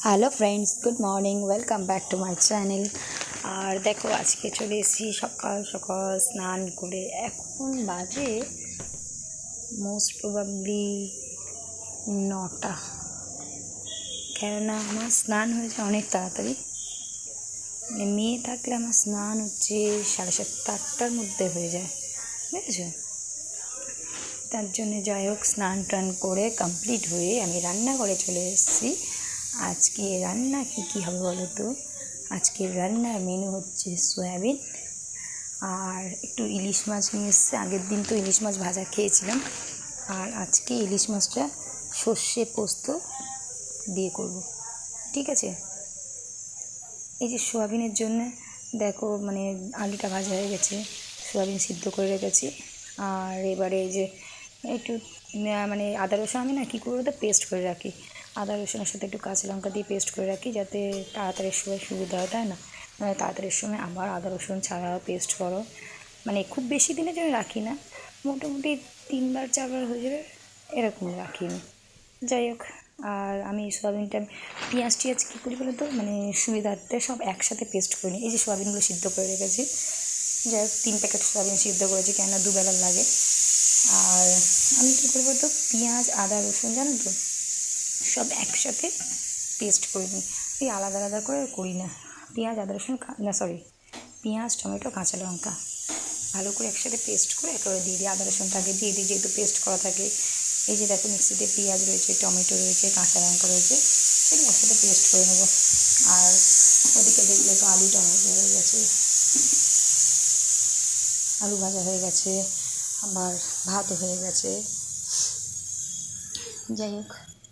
Hello friends good morning welcome back to my channel আর দেখো, আজকে চলে এসেছি সকাল সকাল স্নান করে। এখন বাজে মোস্ট প্রবাবলি নটা। কেননা আমার স্নান হয়েছে অনেক তাড়াতাড়ি। মানে মেয়ে থাকলে আমার স্নান হচ্ছে সাড়ে সাতটা, আটটার মধ্যে হয়ে যায়। বুঝেছ? তার জন্য যাই হোক স্নান টান করে কমপ্লিট হয়ে আমি রান্নাঘরে চলে এসেছি। আজকে রান্না কী কী হবে বলো তো? আজকের রান্নার মেনু হচ্ছে সয়াবিন আর একটু ইলিশ মাছ নিয়ে এসছে। আগের দিন তো ইলিশ মাছ ভাজা খেয়েছিলাম। আর আজকে ইলিশ মাছটা সর্ষে পোস্ত দিয়ে করব। ঠিক আছে? এই যে সোয়াবিনের জন্য দেখো মানে আলুটা ভাজা হয়ে গেছে, সোয়াবিন সিদ্ধ করে রেখেছি। আর এবারে এই যে একটু মানে আদা রসুন আমি না কী করব তো পেস্ট করে রাখি। আদা রসুনের সাথে একটু কাঁচা লঙ্কা দিয়ে পেস্ট করে রাখি, যাতে তাড়াতাড়ির সময় সুবিধা হয়, তাই না? মানে তাড়াতাড়ির সময় আবার আদা রসুন ছাড়া পেস্ট করো। মানে খুব বেশি দিনের জন্য রাখি না, মোটামুটি তিনবার, চারবার হয়ে যাবে এরকম রাখি আমি। যাই হোক, আর আমি সোয়াবিনটা পেঁয়াজ টিয়াজ কী করি বলো তো মানে সুবিধার্থে সব একসাথে পেস্ট করে নিই। এই যে সোয়াবিনগুলো সিদ্ধ করে রেখেছি, যাই হোক, তিন প্যাকেট সোয়াবিন সিদ্ধ করেছি, কেননা দুবেলা লাগে। আর আমি কী করব তো পেঁয়াজ, আদা, রসুন, জানো তো? সব একসাথে পেস্ট করে নিই। এই আলাদা আলাদা করে করি না। পেঁয়াজ, আদা, রসুন না সরি পেঁয়াজ, টমেটো, কাঁচা লঙ্কা ভালো করে একসাথে পেস্ট করে একেবারে দিয়ে দিই। আদা রসুনটা আগে দিয়ে দিই, যেহেতু পেস্ট করা থাকে। এই যে দেখো মিক্সিতে পেঁয়াজ রয়েছে, টমেটো রয়েছে, কাঁচা লঙ্কা রয়েছে, সেগুলো একসাথে পেস্ট করে নেব। আর ওদিকে দেখলে তো আলুটা ভাজা হয়ে গেছে। আলু ভাজা হয়ে গেছে, আবার ভাত হয়ে গেছে। যাই হোক।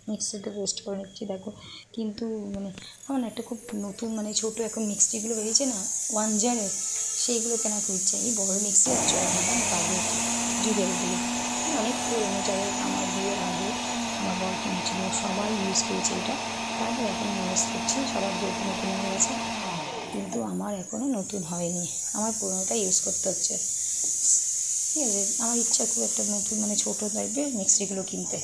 মিক্সিতে পেস্ট করে নিচ্ছি, দেখো। কিন্তু মানে আমার একটা খুব নতুন মানে ছোটো এখন মিক্সিগুলো বেরিয়েছে না, ওয়ান জারের সেইগুলো কেনা খুব ইচ্ছা। এই বড়ো মিক্সি আর চলে না যুগের দিয়ে অনেক পুরোনো হোক আমার বিয়ের আগে আমার বর কিনেছিল, সবাই ইউজ করেছে এটা। তারপর এখন ইউজ করছি, সবার যেহেতু নতুন হয়ে গেছে। কিন্তু আমার এখনও নতুন হয়নি, আমার পুরোনোটা ইউজ করতে হচ্ছে। ঠিক আছে, আমার ইচ্ছা খুব একটা নতুন মানে ছোটো টাইপের মিক্সিগুলো কিনতে।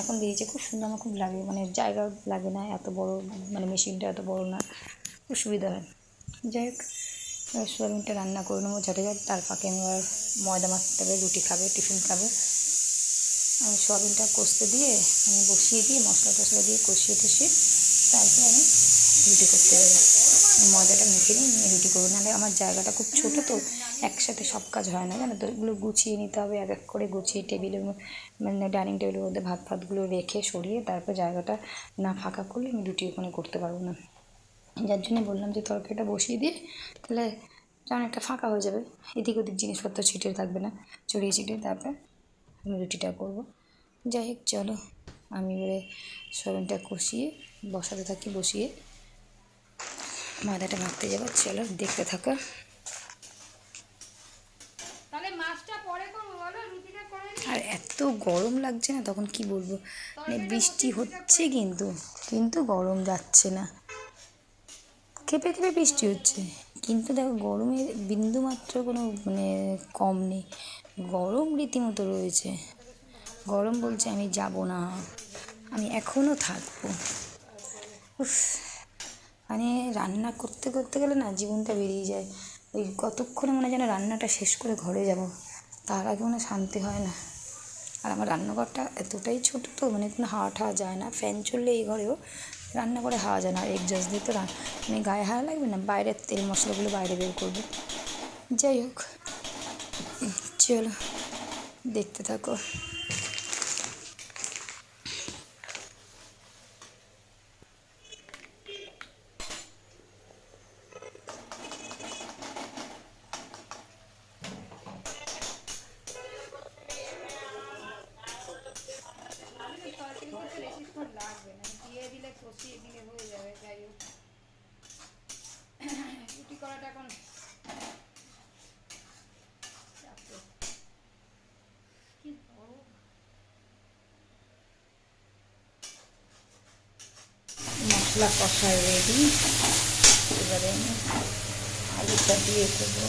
এখন বেরিয়েছে, খুব সুন্দর, আমার খুব লাগে মানে জায়গা লাগে না, এত বড় মানে মেশিনটা এত বড় না, খুব সুবিধা হয়। যাই হোক, এবার সোয়াবিনটা রান্না করে নেব, ঝটে যাক তার ফাঁকে আমি আবার ময়দা মাখতে হবে রুটি খাবে, টিফিন খাবে। আমি সোয়াবিনটা কষতে দিয়ে, আমি বসিয়ে দিয়ে, মশলা টশলা দিয়ে কষিয়ে টষিয়ে তারপরে আমি রুটি করতে আমি ময়দাটা মেখে নিই নিয়ে রুটি করব। নাহলে আমার জায়গাটা খুব ছোটো তো, একসাথে সব কাজ হয় না, জানো তো? এগুলো গুছিয়ে নিতে হবে, এক এক করে গুছিয়ে টেবিলের মানে ডাইনিং টেবিলের মধ্যে ভাত ফাতগুলো রেখে সরিয়ে তারপর জায়গাটা না ফাঁকা করলে আমি রুটি ওখানে করতে পারব না। যার জন্য বললাম যে তরকারিটা বসিয়ে দিয়ে তাহলে অনেকটা ফাঁকা হয়ে যাবে। এদিক ওদিক জিনিসপত্র ছিটিয়ে থাকবে না, ছড়িয়ে ছিটিয়ে তারপর আমি রুটিটা করব। যাই হোক, চলো, আমি এবারে সোয়াবিনটা কষিয়ে, বসাতে থাকি, বসিয়ে ময়দাটা মাখতে যাব চলো দেখতে থাকো। আর এত গরম লাগছে না তখন কি বলব? মানে বৃষ্টি হচ্ছে কিন্তু কিন্তু গরম যাচ্ছে না। খেপে খেপে বৃষ্টি হচ্ছে কিন্তু দেখো গরমের বিন্দু মাত্র কোনো মানে কম নেই। গরম রীতিমতো রয়েছে। গরম বলছে আমি যাব না আমি এখনও থাকব। উফ মানে রান্না করতে করতে গেলে না জীবনটা বেরিয়ে যায়। ওই কতক্ষণে মনে যেন রান্নাটা শেষ করে ঘরে যাব। তার আগে মনে শান্তি হয় না। আর আমার রান্নাঘরটা এতটাই ছোটো তো মানে কোনো হাওয়া ঠাওয়া যায় না। ফ্যান চললে এই ঘরেও রান্না করে হাওয়া যায় না। আর এগজস্ট দিয়ে তো মানে গায়ে হাওয়া লাগবে না, বাইরের তেল মশলাগুলো বাইরে বের করবে। যাই হোক, চলো, দেখতে থাকো। মশলা কষা রেডি এবারে আমি আলুটা দিয়ে দেবো।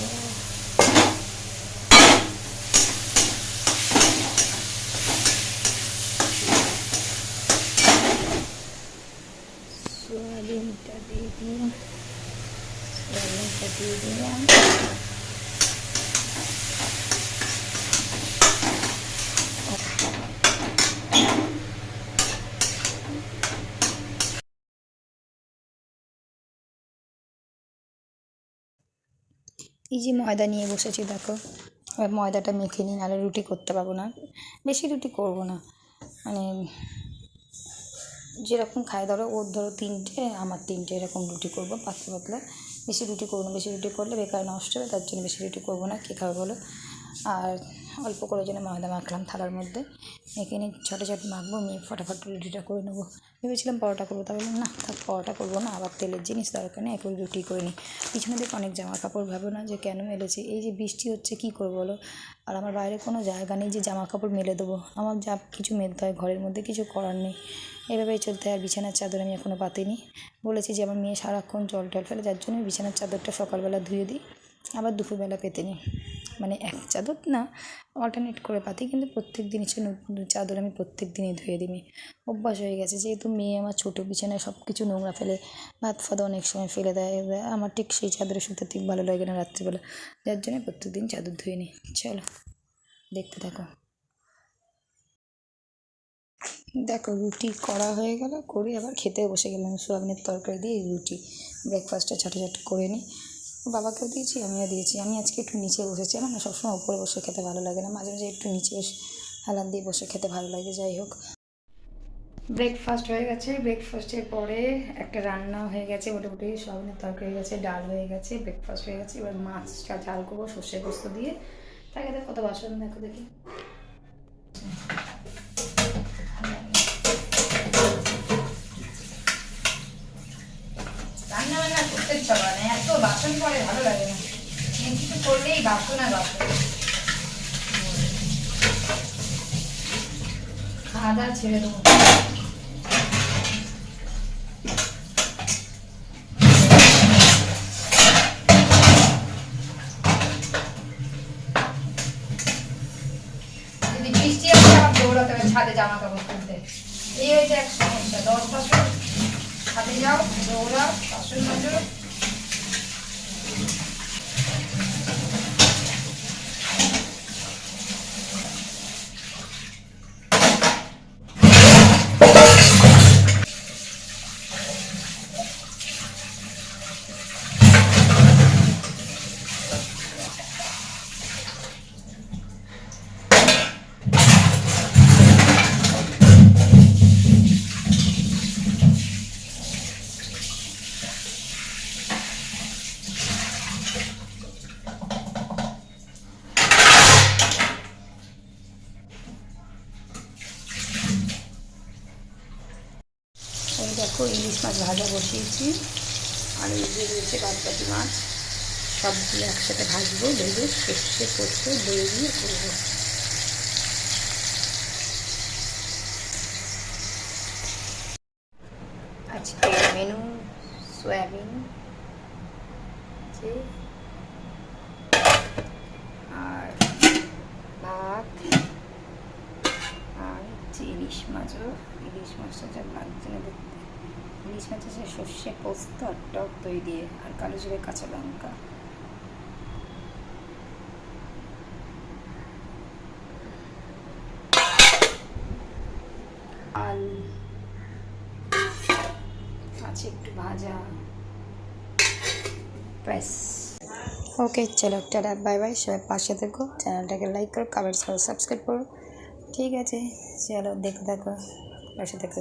সোয়াবিনটা দিয়ে দিন সোয়াবিনটা দিয়ে দিলাম। এই যে ময়দা নিয়ে বসেছি, দেখো। এবার ময়দাটা মেখে নিই, নাহলে রুটি করতে পারব না। বেশি রুটি করব না। মানে যেরকম খায় ধরো ওর ধরো তিনটে, আমার তিনটে এরকম রুটি করব, পাতলা পাতলা। বেশি রুটি করব না, বেশি রুটি করলে বেকার নষ্ট হবে, তার জন্য বেশি রুটি করব না, কী খাবে বলো? আর অল্প করে জন্য ময়দা মাখলাম থালার মধ্যে। মেখে নিয়ে ছোটো ছোটো মাখবো মেয়ে ফটাফট রুটিটা করে নেব। ভেবেছিলাম পরোটা করব তা বললাম, না, থাক, পরোটা করব না, আবার তেলের জিনিস দরকার নেই একবার রুটি করে নিই। পিছনে দিকে অনেক জামা কাপড় ভাবো না যে কেন মেলেছে। এই যে বৃষ্টি হচ্ছে, কী করব বলো? আর আমার বাইরে কোনো জায়গা নেই যে জামা কাপড় মেলে দেবো। আমার যা কিছু মেলতে হয়, ঘরের মধ্যে কিছু করার নেই। এভাবেই চলতে হয়, আর বিছানার চাদর আমি এখনও পাতিনি। বলেছি যে আমার মেয়ে সারাক্ষণ জল টল ফেলে, যার জন্য বিছানার চাদরটা সকালবেলা ধুয়ে দিই, আবার দুপুরবেলা পেতে নিই। মানে এক চাদর না অল্টারনেট করে পাতি, কিন্তু প্রত্যেক দিন হচ্ছে নতুন চাদর আমি প্রত্যেক দিনই ধুয়ে দিই। অভ্যাস হয়ে গেছে যেহেতু মেয়ে, আমার ছোটো বিছানায় সব কিছু নোংরা ফেলে, ভাত ফাত অনেক সময় ফেলে দেয়। আমার ঠিক সেই চাদরে শুতে ঠিক ভালো লাগে না রাত্রিবেলা। যার জন্য প্রত্যেক দিন চাদর ধুয়ে নিই। চলো, দেখতে থাকো। দেখো, রুটি করা হয়ে গেল, করে আবার খেতে বসে গেলাম। সোয়াবিনের তরকারি দিয়ে রুটি। ব্রেকফাস্টটা ছোটো করে নিই। বাবাকেও দিয়েছি, আমিও দিয়েছি। আমি আজকে একটু নিচে বসেছি, আমার না সবসময় উপরে বসে খেতে ভালো লাগে না। মাঝে মাঝে একটু নিচে হেলান দিয়ে বসে খেতে ভালো লাগে, যাই হোক। ব্রেকফাস্ট হয়ে গেছে। ব্রেকফাস্টের পরে একটা রান্না হয়ে গেছে, মোটামুটি সয়াবিনের তরকারি হয়ে গেছে, ডাল হয়ে গেছে ব্রেকফাস্ট হয়ে গেছে। এবার মাছটা ঝাল করব সর্ষে পোস্ত দিয়ে। তাকে কত বাসন দেখো দেখি। করলেই বাসন খাওয়া দাওয়া ছেড়ে দেবো। ছাদে জামা কাপড় তুলতে এই হয়েছে এক সমস্যা। দশ বছর ছাদে যাও, দৌড়াও, বাসন মাজো। দেখো ইলিশ মাছ ভাজা বসিয়েছি। আর এই যে রয়েছে বাদবাকি মাছ সবগুলো একসাথে ভাজবো, ভেজে সর্ষে পোস্ত দই দিয়ে করব। আজকে মেনু সয়াবিন আর ভাত, আর ইলিশ মাছও। ইলিশ মাছটা যা লাগছে না দেখতে। ইলিশ মাছ আছে সর্ষে পোস্ত আর টক দই দিয়ে আর কালো জিরে কাঁচা লঙ্কা। আলু আছে একটু ভাজা। ব্যাস। ওকে, চলো টাটা বাই বাই, সবাই পাশে থেকো। চ্যানেলটাকে লাইক করো, কমেন্টস করো, সাবস্ক্রাইব করো। ঠিক আছে, চলো দেখো দেখো পাশে থেকো।